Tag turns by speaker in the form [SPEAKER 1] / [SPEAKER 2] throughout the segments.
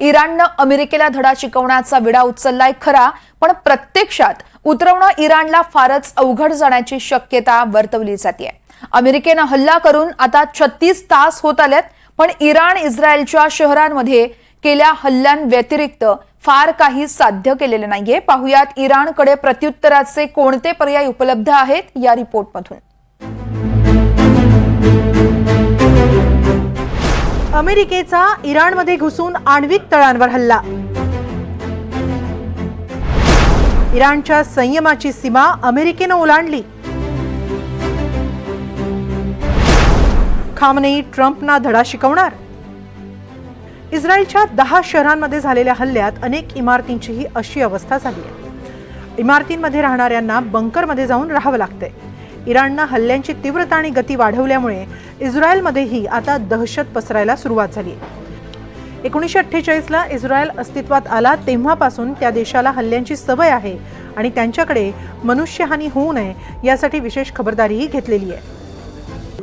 [SPEAKER 1] इराणनं अमेरिकेला धडा शिकवण्याचा विडा उचललाय खरा पण प्रत्यक्षात उतरवणं इराणला फारच अवघड जाण्याची शक्यता वर्तवली जाते अमेरिकेनं हल्ला करून आता छत्तीस तास होत आलेत पण इराण इस्रायलच्या शहरांमध्ये केल्या हल्ल्यांव्यतिरिक्त फार काही साध्य केलेले नाहीये. पाहुयात इराणकडे प्रत्युत्तराचे कोणते पर्याय उपलब्ध आहेत या रिपोर्टमधून.
[SPEAKER 2] अमेरिकेचा इराणमध्ये घुसून आण्विक तळांवर हल्ला. इराणच्या संयमाची सीमा अमेरिकेनं ओलांडली. खामनेई ट्रम्पना धडा शिकवणार. इस्रायलच्या दहा शहरांमध्ये झालेल्या हल्ल्यात अनेक इमारतींचीही अशी अवस्था झाली आहे. इमारतींमध्ये राहणाऱ्यांना बंकरमध्ये जाऊन राहावं लागतंय. इराणनं हल्ल्यांची तीव्रता आणि गती वाढवल्यामुळे इस्रायलमध्येही आता दहशत पसरायला सुरुवात झाली. आहे एकोणीसशे अठ्ठेचाळीसला इस्रायल अस्तित्वात आला तेव्हापासून त्या देशाला हल्ल्यांची सवय आहे आणि त्यांच्याकडे मनुष्यहानी होऊ नये यासाठी विशेष खबरदारीही घेतलेली आहे.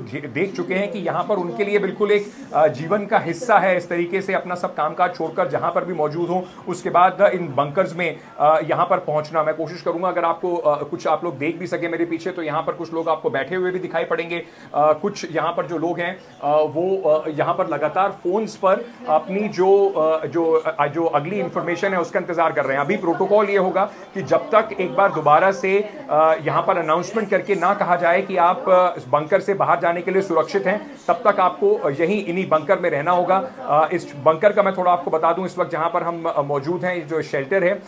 [SPEAKER 3] देख चुके हैं कि यहाँ पर उनके लिए बिल्कुल एक जीवन का हिस्सा है इस तरीके से अपना सब कामकाज छोड़कर जहाँ पर भी मौजूद हो, उसके बाद इन बंकर्स में यहाँ पर पहुँचना। मैं कोशिश करूँगा, अगर आपको कुछ आप लोग देख भी सके मेरे पीछे तो यहाँ पर कुछ लोग आपको बैठे हुए भी दिखाई पड़ेंगे। कुछ यहाँ पर जो लोग हैं वो यहाँ पर लगातार फोन्स पर अपनी जो जो जो अगली इंफॉर्मेशन है, उसका इंतज़ार कर रहे हैं। अभी प्रोटोकॉल ये होगा कि जब तक एक बार दोबारा से यहाँ पर अनाउंसमेंट करके ना कहा जाए कि आप बंकर से बाहर जाने के लिए सुरक्षित हैं। तब तक आपको यहीं इन्हीं बंकर में रहना होगा। इस बंकर का मैं थोड़ा आपको बता दूँ, इस वक्त जहाँ पर हम मौजूद हैं, जो शेल्टर है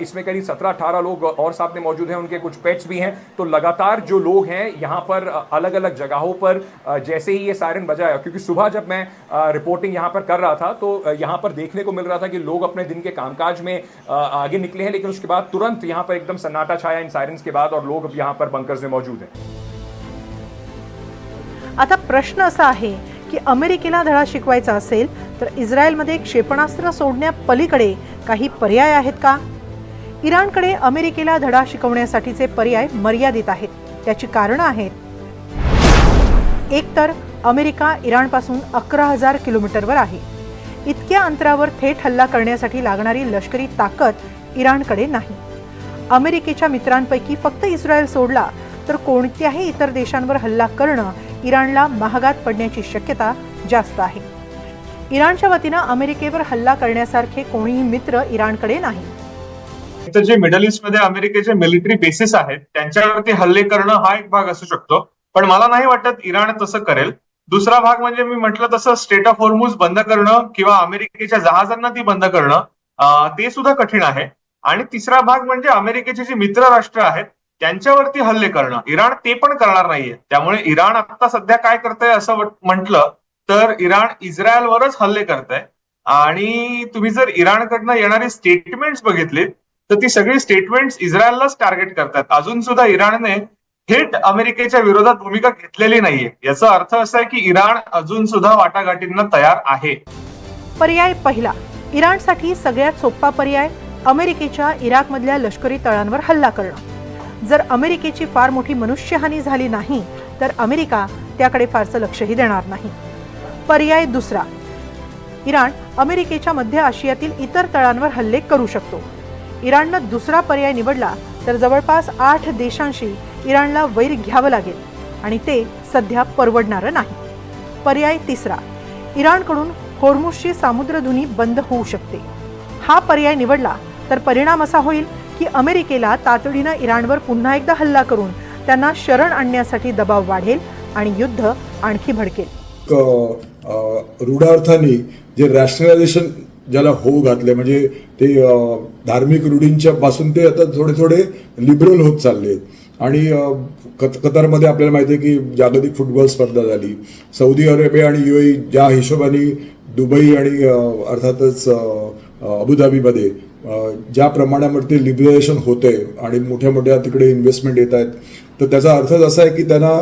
[SPEAKER 3] इसमें करीब सत्रह अठारह लोग और साथ में मौजूद हैं, उनके कुछ पेट्स भी हैं। तो लगातार जो लोग हैं, यहाँ पर अलग अलग जगहों पर जैसे ही ये सायरन बजाया, क्योंकि सुबह जब मैं रिपोर्टिंग यहाँ पर कर रहा था तो यहाँ पर देखने को मिल रहा था कि लोग अपने दिन के कामकाज में आगे निकले हैं, लेकिन उसके बाद तुरंत यहाँ पर एकदम सन्नाटा छाया इन सायरन्स के बाद और लोग अब यहाँ पर बंकर्स में मौजूद हैं।
[SPEAKER 2] आता प्रश्न असा आहे की अमेरिकेला धडा शिकवायचा असेल तर इस्रायलमध्ये क्षेपणास्त्र सोडण्यापलीकडे काही पर्याय आहेत का? इराणकडे अमेरिकेला धडा शिकवण्यासाठीचे पर्याय मर्यादित आहेत. त्याची कारणं आहेत. एकतर अमेरिका इराणपासून अकरा हजार किलोमीटरवर आहे. इतक्या अंतरावर थेट हल्ला करण्यासाठी लागणारी लष्करी ताकद इराणकडे नाही. अमेरिकेच्या मित्रांपैकी फक्त इस्रायल सोडला तर कोणत्याही इतर देशांवर हल्ला करणं इराणला महागात पडण्याची शक्यता जास्त आहे. इराणच्या वतीनं अमेरिकेवर हल्ला करण्यासारखे कोणीही मित्र इराणकडे नाही.
[SPEAKER 4] तर जे मिडल ईस्टमध्ये अमेरिकेचे मिलिटरी बेसिस आहेत त्यांच्यावरती हल्ले करणं हा एक भाग असू शकतो. पण मला नाही वाटत इराण तसं करेल. दुसरा भाग म्हणजे मी म्हटलं तसं स्टेट ऑफ हॉर्मूज बंद करणं किंवा अमेरिकेच्या जहाजांना ती बंद करणं ते सुद्धा कठीण आहे. आणि तिसरा भाग म्हणजे अमेरिकेचे जे मित्र राष्ट्र आहेत त्यांच्यावरती हल्ले करणं. इराण ते पण करणार नाहीये. त्यामुळे इराण आता सध्या काय करतंय असं म्हटलं तर इराण इस्रायलवरच हल्ले करतंय. आणि तुम्ही जर इराणकडनं येणारी स्टेटमेंट्स बघितली तर ती सगळी स्टेटमेंट्स इस्रायललाच टार्गेट करतात. अजून सुद्धा इराणने थेट अमेरिकेच्या विरोधात भूमिका घेतलेली नाहीये. याचा अर्थ असा आहे की इराण अजून सुद्धा वाटाघाटींना तयार आहे.
[SPEAKER 2] पर्याय पहिला. इराणसाठी सगळ्यात सोपा पर्याय अमेरिकेच्या इराकमधल्या लष्करी तळांवर हल्ला करणं. जर अमेरिकेची फार मोठी मनुष्यहानी झाली नाही तर अमेरिका त्याकडे फारसं लक्षही देणार नाही. पर्याय दुसरा. इराण अमेरिकेच्या मध्य आशियातील इतर तळांवर हल्ले करू शकतो. इराणनं दुसरा पर्याय निवडला तर जवळपास आठ देशांशी इराणला वैर घ्यावं लागेल आणि ते सध्या परवडणारं नाही. पर्याय तिसरा. इराणकडून होर्मुसची सामुद्रधुनी बंद होऊ शकते. हा पर्याय निवडला तर परिणाम असा होईल की अमेरिकेला तातडीनं इराणवर पुन्हा एकदा हल्ला करून त्यांना शरण आणण्यासाठी दबाव वाढेल आणि युद्ध आणखी भडकेल.
[SPEAKER 5] रूढार्थाने जे रॅशनलायझेशन ज्याला होऊ घातले म्हणजे ते धार्मिक रूढींच्या पासून ते आता थोडे थोडे लिबरल होत चालले आणि कत कतारमध्ये आपल्याला माहिती आहे की जागतिक फुटबॉल स्पर्धा झाली. सौदी अरेबिया आणि यू ज्या हिशोबाने दुबई आणि अर्थातच अबुधाबीमध्ये ज्या प्रमाणामध्ये लिबरलायझेशन होते आणि मोठ्या मोठ्या तिकडे इन्व्हेस्टमेंट येत आहेत तर त्याचा अर्थच असा आहे की त्यांना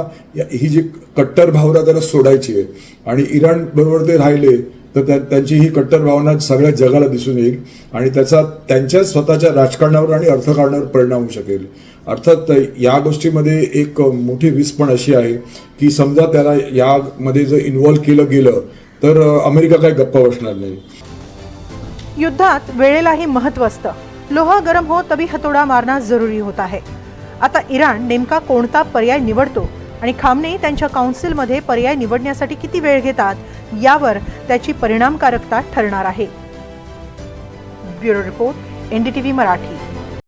[SPEAKER 5] ही जी कट्टर भावना त्यांना सोडायची आहे आणि इराण बरोबर ते राहिले तर त्या- त्यांची ही कट्टर भावना सगळ्या जगाला दिसून येईल आणि त्याचा त्यांच्या स्वतःच्या राजकारणावर आणि अर्थकारणावर परिणाम होऊ शकेल. अर्थात या गोष्टीमध्ये एक मोठी विस पण अशी आहे की समजा त्याला यामध्ये जर इन्व्हॉल्व्ह केलं गेलं तर अमेरिका काही गप्पा बसणार नाही.
[SPEAKER 2] युद्धात वेळेलाही महत्त्व असतं. लोह गरम हो तभी हतोडा मारणं जरुरी होत आहे. आता इराण नेमका कोणता पर्याय निवडतो आणि खामने त्यांच्या काउन्सिलमध्ये पर्याय निवडण्यासाठी किती वेळ घेतात यावर त्याची परिणामकारकता ठरणार आहे. Bureau report NDTV Marathi.